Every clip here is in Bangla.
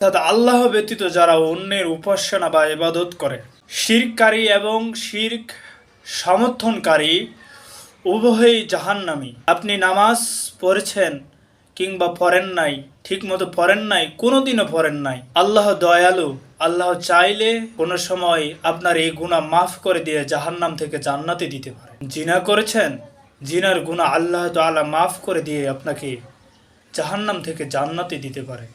অর্থাৎ আল্লাহ ব্যতীত যারা অন্যের উপাসনা বা ইবাদত করে, শিরকারী এবং শির্ক সমর্থনকারী, উভয়ই জাহান্নামী। আপনি নামাজ পড়েছেন কিংবা পড়েন নাই, ঠিকমতো পড়েন নাই, কোনোদিনও পড়েন নাই, আল্লাহ দয়ালু, আল্লাহ চাইলে কোনো সময় আপনার এই গুণা মাফ করে দিয়ে জাহান্নাম থেকে জান্নাতে দিতে পারে। জিনা করেছেন, জিনার গুণা আল্লাহ তাআলা মাফ করে দিয়ে আপনাকে জাহান্নাম থেকে জান্নাতে দিতে পারে।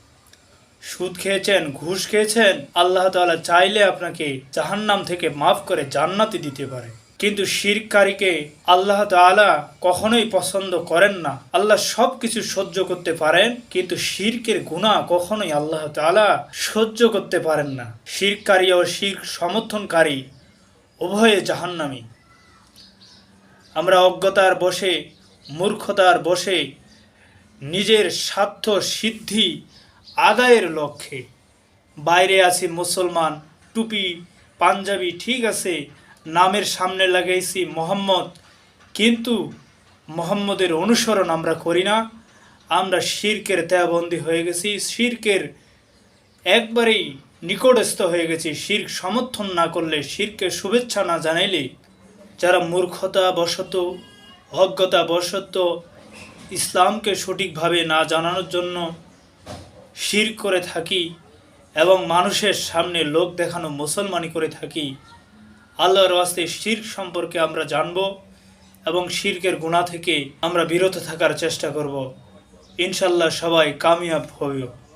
সুদ খেয়েছেন, ঘুষ খেয়েছেন, আল্লাহ তাআলা চাইলে আপনাকে জাহান্নাম থেকে মাফ করে জান্নাতি দিতে পারে। কিন্তু শিরকারীকে আল্লাহ তাআলা কখনোই পছন্দ করেন না। আল্লাহ সব কিছু সহ্য করতে পারেন, কিন্তু শিরকের গুণা কখনোই আল্লাহ তাআলা সহ্য করতে পারেন না। শিরকারী ও শির সমর্থনকারী উভয়ে জাহান্নামী। আমরা অজ্ঞতার বসে, মূর্খতার বসে, নিজের স্বার্থ সিদ্ধি আদায়ের লক্ষ্যে। বাইরে আছি মুসলমান, টুপি, পাঞ্জাবি, ঠিক আছে, নামের সামনে লাগাইছি মোহাম্মদ। কিন্তু মোহাম্মদের অনুসরণ আমরা করি না। আমরা শিরকের দেয়াবন্দি হয়ে গেছি। শিরকের একবারেই নিকটস্থ হয়ে গেছি। শির্ক সমর্থন না করলে শিরকে শুভেচ্ছা না জানাইলে যারা মূর্খতা বশত অজ্ঞতা বশত ইসলামকে সঠিকভাবে না জানানোর জন্য শির করে থাকি এবং মানুষের সামনে লোক দেখানো মুসলমানি করে থাকি, আল্লাহর ওয়াস্তে শির সম্পর্কে আমরা জানব এবং শির্কের গুণা থেকে আমরা বিরত থাকার চেষ্টা করব। ইনশাল্লাহ সবাই কামিয়াব হবে